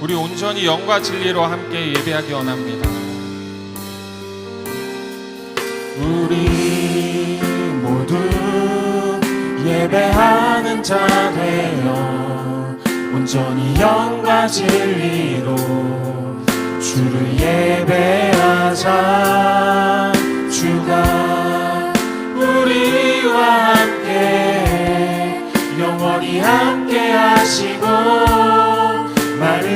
우리 온전히 영과 진리로 함께 예배하기 원합니다. 우리 모두 예배하는 자 되어 온전히 영과 진리로 주를 예배하자 주가 우리와 함께 영원히 함께 하시고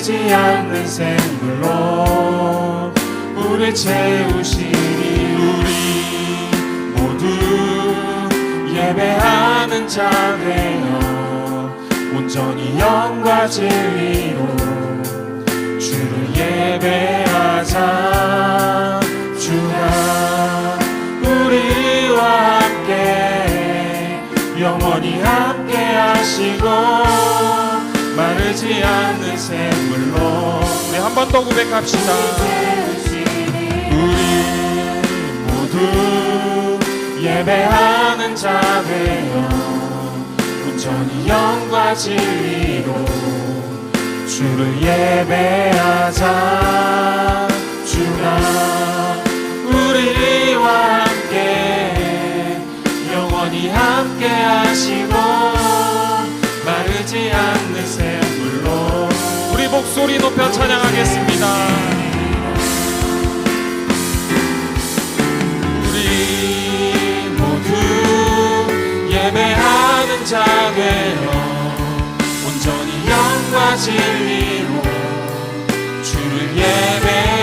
마르지 않는 샘물로 우리 채우시니 우리 모두 예배하는 자 되어 온전히 영과 진리로 주를 예배하자. 주가 우리와 함께 영원히 함께 하시고 마르지 않는 샘물로 우리 한번 더 고백합시다. 우리 모두 예배하는 자 되어 온전히 영과 진리로 주를 예배하자 주가 우리와 함께 영원히 함께 하시 높여 찬양하겠습니다. 우리 모두 예배하는 자 되어 온전히 영과 진리로 주를 예배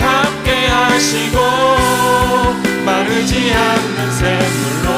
함께 하시고 마르지 않는 샘물로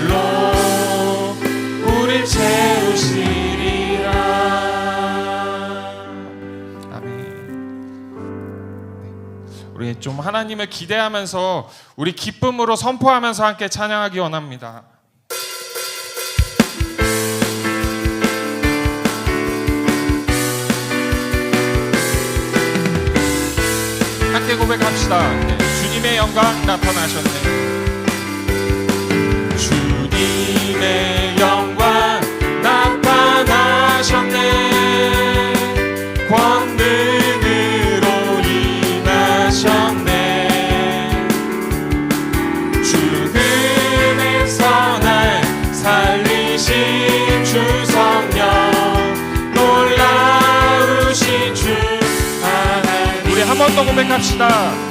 좀 하나님을 기대하면서 우리 기쁨으로 선포하면서 함께 찬양하기 원합니다. 함께 고백합시다. 네, 주님의 영광 나타나셨네. 고백합시다.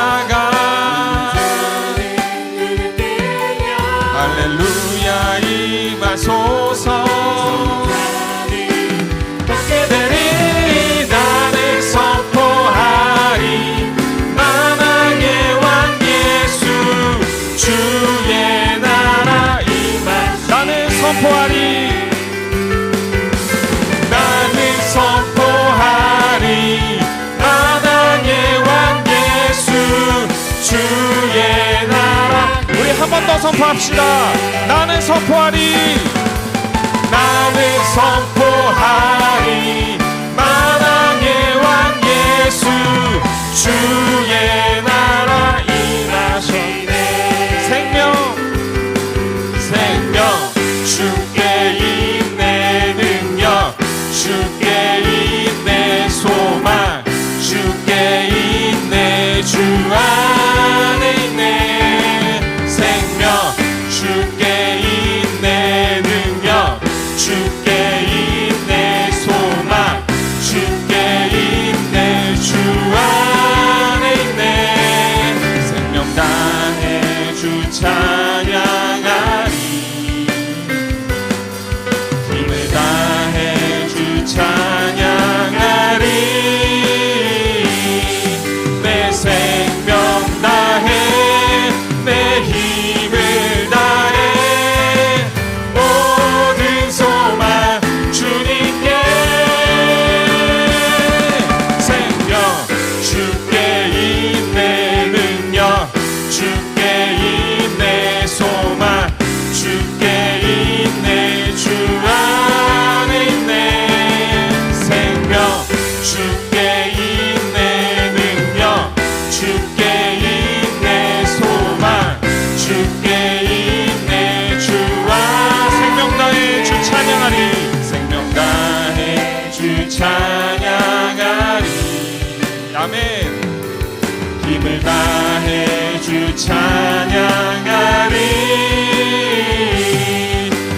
다해 주 찬양하리.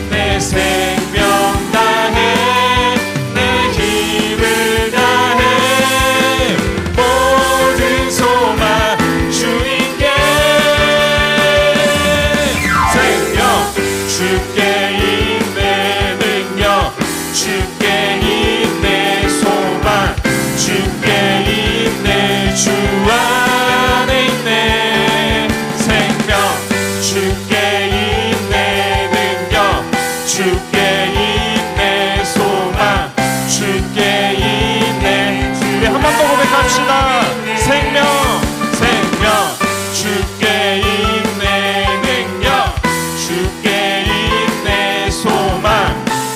내 생명 다해 내 힘을 다해. 모든 소망 주님께. 생명 주께 있네 능력 주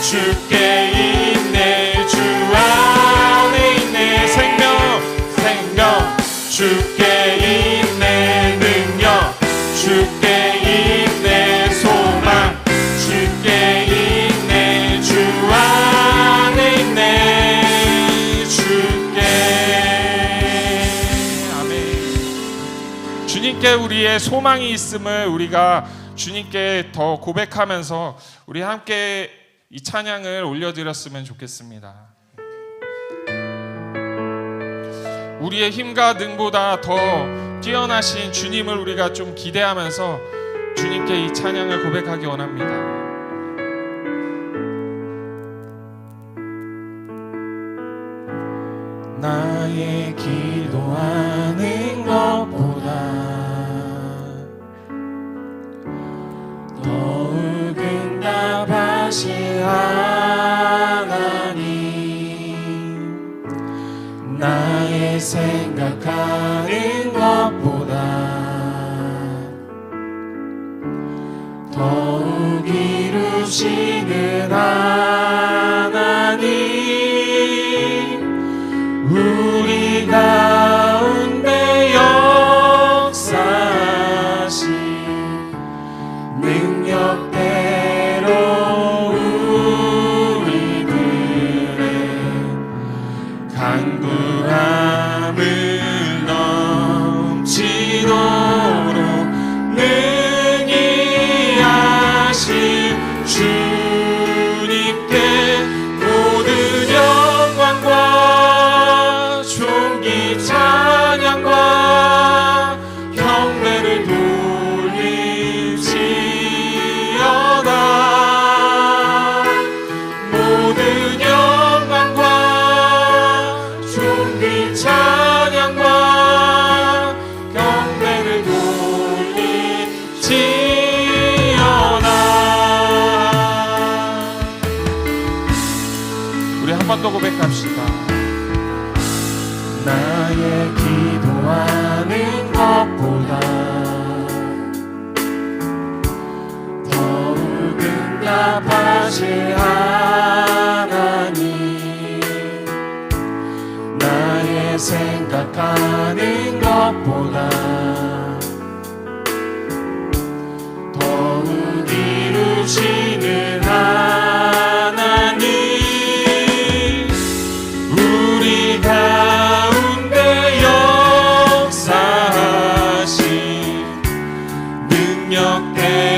주께 있네. 주 안에 있네. 생명 생명. 주께 있네. 능력. 주께 있네. 소망. 주께 있네. 주 안에 있네. 주께. 아멘. 주님께 우리의 소망이 있음을 우리가 주님께 더 고백하면서 우리 함께 이 찬양을 올려드렸으면 좋겠습니다. 우리의 힘과 능보다 더 뛰어나신 주님을 우리가 좀 기대하면서 주님께 이 찬양을 고백하기 원합니다. 나의 기도하는 것보다 더 옳은 답하신 sem da. 더 고백합시다. 나의 기도하는 것보다 더욱 응답하실 하나님 나의 생각하는 것보다 능력 대